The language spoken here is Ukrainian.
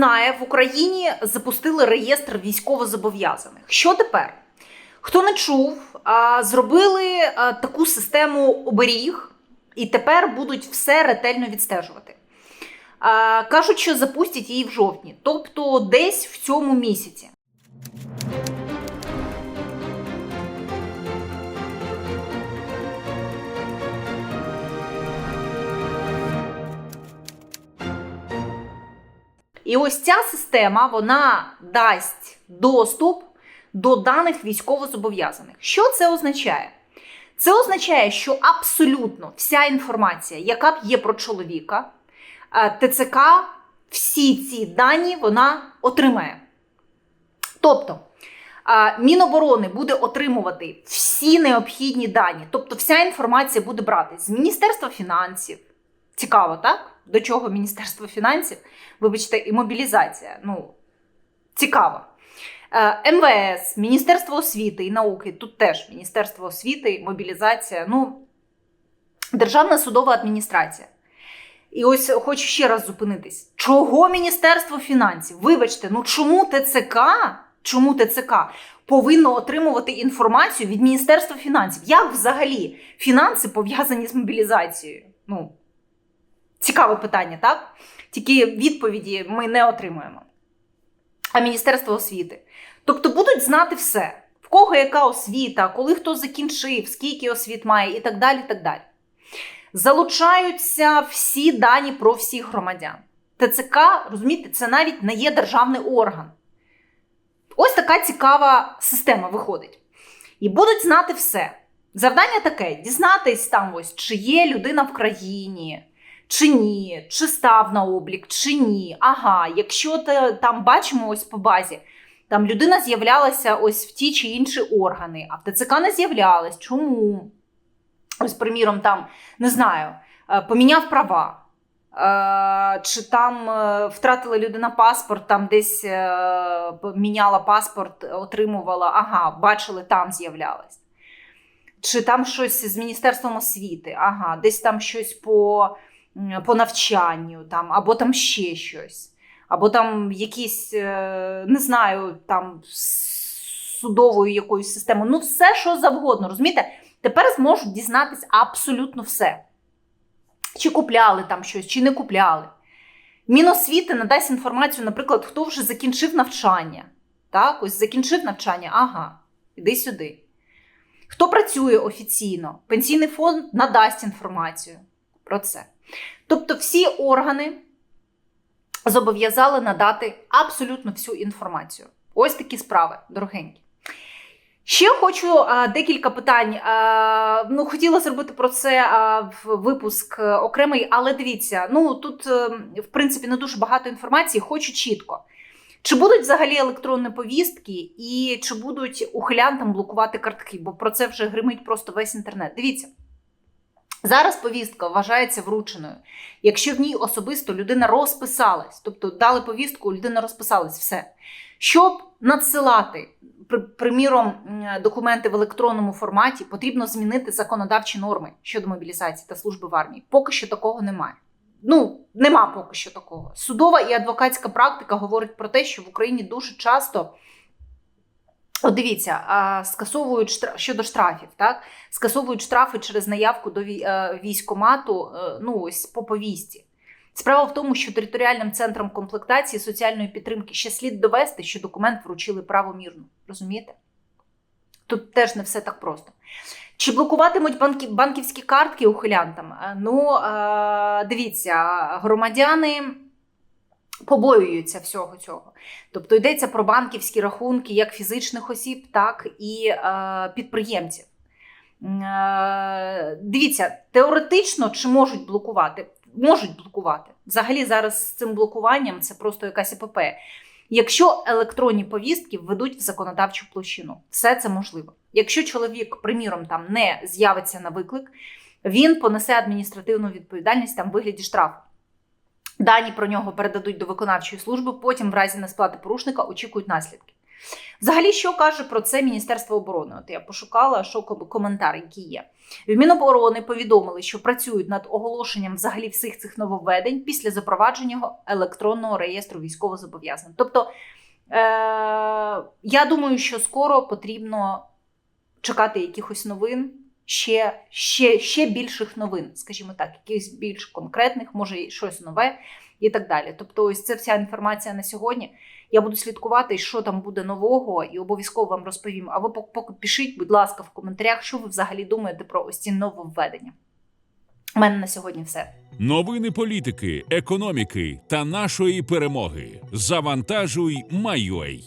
знає, в Україні запустили реєстр військовозобов'язаних. Що тепер? Хто не чув, зробили таку систему оберіг, і тепер будуть все ретельно відстежувати. Кажуть, що запустять її в жовтні, тобто десь в цьому місяці. І ось ця система вона дасть доступ до даних військовозобов'язаних. Що це означає? Це означає, що абсолютно вся інформація, яка б є про чоловіка, е, ТЦК, всі ці дані вона отримає. Тобто, е, Міноборони буде отримувати всі необхідні дані, тобто вся інформація буде брати з Міністерства фінансів. Цікаво, так? До чого Міністерство фінансів? Вибачте, і мобілізація. Ну, цікаво. Е, МВС, Міністерство освіти і науки, тут теж Міністерство освіти, мобілізація, ну, Державна судова адміністрація. І ось хочу ще раз зупинитись. Чого Міністерство фінансів? Вибачте, ну чому ТЦК? Чому ТЦК повинно отримувати інформацію від Міністерства фінансів? Як взагалі фінанси пов'язані з мобілізацією? Ну, цікаве питання, так? Тільки відповіді ми не отримуємо. А Міністерство освіти. Тобто будуть знати все, в кого яка освіта, коли хто закінчив, скільки освіт має і так далі. так далі. Залучаються всі дані про всіх громадян. ТЦК, розумієте, це навіть не є державний орган. Ось така цікава система виходить. І будуть знати все. Завдання таке: дізнатись там, ось, чи є людина в країні, чи ні, чи став на облік, чи ні. Ага, якщо те, там бачимо ось по базі, там людина з'являлася ось в ті чи інші органи, а в ТЦК не з'являлась. Чому? Ось, приміром, там, не знаю, е, поміняв права. Е, Чи там е, втратила людина паспорт, там десь міняла паспорт, отримувала, ага, бачили, там з'являлась. Чи там щось з Міністерством освіти, ага, десь там щось по, по навчанню, там, або там ще щось, або там якісь, е, не знаю, там судовою якоюсь системою. Ну, все, що завгодно, розумієте? Тепер зможуть дізнатися абсолютно все. Чи купляли там щось, чи не купляли. Міносвіти надасть інформацію, наприклад, хто вже закінчив навчання. Так, ось закінчив навчання, ага, іди сюди. Хто працює офіційно, пенсійний фонд надасть інформацію про це. Тобто, всі органи зобов'язали надати абсолютно всю інформацію. Ось такі справи, дорогенькі. Ще хочу а, декілька питань. А, ну, хотіла зробити про це а, в випуск е, окремий, але дивіться, ну тут, е, в принципі, не дуже багато інформації, хочу чітко. Чи будуть взагалі електронні повістки, і чи будуть ухилянтам блокувати картки? Бо про це вже гримить просто весь інтернет. Дивіться. Зараз повістка вважається врученою, якщо в ній особисто людина розписалась, тобто дали повістку, людина розписалась, все. Щоб надсилати, приміром, документи в електронному форматі, потрібно змінити законодавчі норми щодо мобілізації та служби в армії. Поки що такого немає. Ну, нема поки що такого. Судова і адвокатська практика говорить про те, що в Україні дуже часто. От дивіться, скасовують штраф щодо штрафів, так? Скасовують штрафи через наявку до е, військкомату, е, ну ось по повісті. Справа в тому, що територіальним центром комплектації соціальної підтримки ще слід довести, що документ вручили правомірно. Розумієте? Тут теж не все так просто. Чи блокуватимуть банки, банківські картки ухилянтам? Е, Ну, дивіться, громадяни побоюються всього цього. Тобто йдеться про банківські рахунки як фізичних осіб, так і е, підприємців. Е, Дивіться, теоретично чи можуть блокувати? Можуть блокувати. Взагалі зараз з цим блокуванням це просто якась епопея. Якщо електронні повістки введуть в законодавчу площину, все це можливо. Якщо чоловік, приміром, там не з'явиться на виклик, він понесе адміністративну відповідальність там в вигляді штрафу. Дані про нього передадуть до виконавчої служби, потім, в разі несплати порушника, очікують наслідки. Взагалі, що каже про це Міністерство оборони? От я пошукала, що ком- коментар, який є. В Міноборони повідомили, що працюють над оголошенням взагалі всіх цих нововведень після запровадження електронного реєстру військовозобов'язаних. Тобто, е- я думаю, що скоро потрібно чекати якихось новин, ще, ще, ще більших новин, скажімо так, якихось більш конкретних, може і щось нове і так далі. Тобто, ось це вся інформація на сьогодні. Я буду слідкувати, що там буде нового, і обов'язково вам розповім. А ви пок- поки пишіть, будь ласка, в коментарях, що ви взагалі думаєте про ось ці нововведення. У мене на сьогодні все. Новини політики, економіки та нашої перемоги. Завантажуй, майой.